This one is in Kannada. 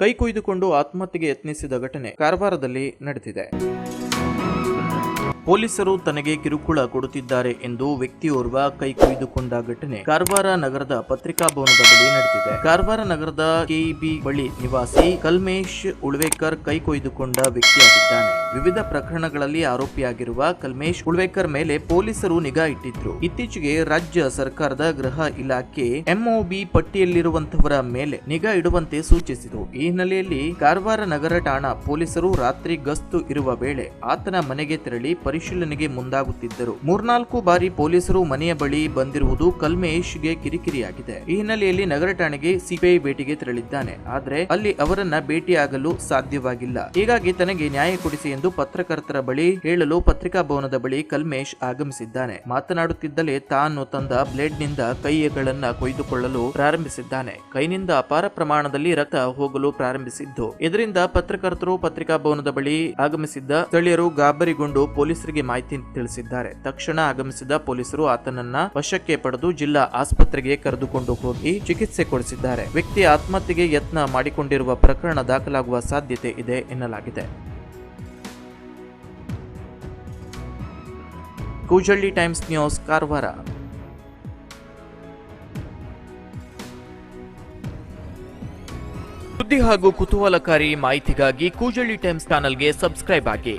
ಕೈ ಕುಯ್ದುಕೊಂಡು ಆತ್ಮಹತ್ಯೆಗೆ ಯತ್ನಿಸಿದ ಘಟನೆ ಕಾರವಾರದಲ್ಲಿ ನಡೆದಿದೆ. ಪೊಲೀಸರು ತನಗೆ ಕಿರುಕುಳ ಕೊಡುತ್ತಿದ್ದಾರೆ ಎಂದು ವ್ಯಕ್ತಿಯೋರ್ವ ಕೈ ಕುಯ್ದುಕೊಂಡ ಘಟನೆ ಕಾರವಾರ ನಗರದ ಪತ್ರಿಕಾ ಭವನದ ಬಳಿ ನಡೆದಿದೆ. ಕಾರವಾರ ನಗರದ ಕೆಇಬಿ ಬಳಿ ನಿವಾಸಿ ಕಲ್ಮೇಶ್ ಉಳ್ವೇಕರ್ ಕೈ ಕೊಯ್ದುಕೊಂಡ ವ್ಯಕ್ತಿಯಾಗಿದ್ದಾನೆ. ವಿವಿಧ ಪ್ರಕರಣಗಳಲ್ಲಿ ಆರೋಪಿಯಾಗಿರುವ ಕಲ್ಮೇಶ್ ಉಳ್ವೇಕರ್ ಮೇಲೆ ಪೊಲೀಸರು ನಿಗಾ ಇಟ್ಟಿದ್ರು. ಇತ್ತೀಚೆಗೆ ರಾಜ್ಯ ಸರ್ಕಾರದ ಗೃಹ ಇಲಾಖೆ ಎಂಒಬಿ ಪಟ್ಟಿಯಲ್ಲಿರುವಂತವರ ಮೇಲೆ ನಿಗಾ ಇಡುವಂತೆ ಸೂಚಿಸಿತು. ಈ ಹಿನ್ನೆಲೆಯಲ್ಲಿ ಕಾರವಾರ ನಗರ ಠಾಣಾ ಪೊಲೀಸರು ರಾತ್ರಿ ಗಸ್ತು ಇರುವ ವೇಳೆ ಆತನ ಮನೆಗೆ ತೆರಳಿ ಪರಿಶೀಲನೆಗೆ ಮುಂದಾಗುತ್ತಿದ್ದರು. ಮೂರ್ನಾಲ್ಕು ಬಾರಿ ಪೊಲೀಸರು ಮನೆಯ ಬಳಿ ಬಂದಿರುವುದು ಕಲ್ಮೇಶ್ಗೆ ಕಿರಿಕಿರಿಯಾಗಿದೆ. ಈ ಹಿನ್ನೆಲೆಯಲ್ಲಿ ನಗರ ಠಾಣೆಗೆ ಸಿಬಿಐ ಭೇಟಿಗೆ ತೆರಳಿದ್ದಾನೆ. ಆದರೆ ಅಲ್ಲಿ ಅವರನ್ನ ಭೇಟಿಯಾಗಲು ಸಾಧ್ಯವಾಗಿಲ್ಲ. ಹೀಗಾಗಿ ತನಗೆ ನ್ಯಾಯ ಕೊಡಿಸಿ ಎಂದು ಪತ್ರಕರ್ತರ ಬಳಿ ಹೇಳಲು ಪತ್ರಿಕಾ ಭವನದ ಬಳಿ ಕಲ್ಮೇಶ್ ಆಗಮಿಸಿದ್ದಾನೆ. ಮಾತನಾಡುತ್ತಿದ್ದಲೇ ತಾನು ತಂದ ಬ್ಲೇಡ್ನಿಂದ ಕೈಗಳನ್ನ ಕೊಯ್ದುಕೊಳ್ಳಲು ಪ್ರಾರಂಭಿಸಿದ್ದಾನೆ. ಕೈನಿಂದ ಅಪಾರ ಪ್ರಮಾಣದಲ್ಲಿ ರಕ್ತ ಹೋಗಲು ಪ್ರಾರಂಭಿಸಿದ್ದು. ಇದರಿಂದ ಪತ್ರಕರ್ತರು ಪತ್ರಿಕಾ ಭವನದ ಬಳಿ ಆಗಮಿಸಿದ್ದ ಸ್ಥಳೀಯರು ಗಾಬರಿಗೊಂಡು ಪೊಲೀಸರಿಗೆ ಮಾಹಿತಿ ತಿಳಿಸಿದ್ದಾರೆ. ತಕ್ಷಣ ಆಗಮಿಸಿದ ಪೊಲೀಸರು ಆತನನ್ನ ವಶಕ್ಕೆ ಪಡೆದು ಜಿಲ್ಲಾ ಆಸ್ಪತ್ರೆಗೆ ಕರೆದುಕೊಂಡು ಹೋಗಿ ಚಿಕಿತ್ಸೆ ಕೊಡಿಸಿದ್ದಾರೆ. ವ್ಯಕ್ತಿ ಆತ್ಮಹತ್ಯೆಗೆ ಯತ್ನ ಮಾಡಿಕೊಂಡಿರುವ ಪ್ರಕರಣ ದಾಖಲಾಗುವ ಸಾಧ್ಯತೆ ಇದೆ ಎನ್ನಲಾಗಿದೆ. Kujalli Times News, Karwar. ಸುದ್ದಿ ಹಾಗೂ ಕುತೂಹಲಕಾರಿ ಮಾಹಿತಿಗಾಗಿ ಕೂಜಳ್ಳಿ ಟೈಮ್ಸ್ ಚಾನಲ್ಗೆ ಸಬ್ಸ್ಕ್ರೈಬ್ ಆಗಿ.